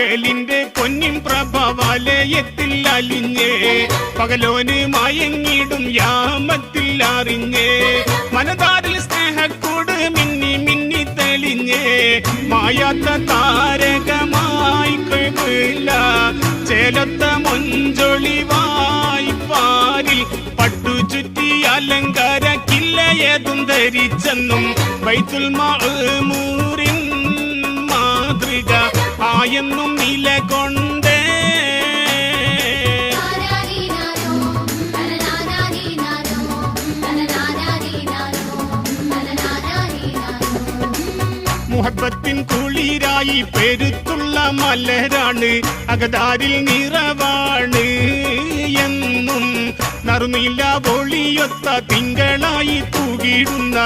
പകലിന്റെ പൊന്നിൻ പ്രഭ വലയത്തിൽ അലിഞ്ഞേ. പകലോന് മയങ്ങിടും യാമത്തിൽ അറിഞ്ഞേ. മനതാരിൽ സ്നേഹക്കൂട് മിന്നി മിന്നി തെളിഞ്ഞേ. മായാത്ത താരകമായി കഴിവില്ല ചേലത്ത മൊഞ്ചൊളിവായി പാരിൽ പട്ടു ചുറ്റി അലങ്കാര കില്ലയതും ധരിച്ചെന്നും. വൈത്തുൽ മാമൂരിൻ മാതൃക ആയെന്നും നിലകൊണ്ടേ. കൊണ്ട് മുഹബത്തിൻ കുളിരായി പെരുത്തുള്ള മലരാണ് അകതാരിൽ നിറവാണ് എന്നും നറുനില ഒളിയൊത്ത തിങ്കളായി തൂകിടുന്ന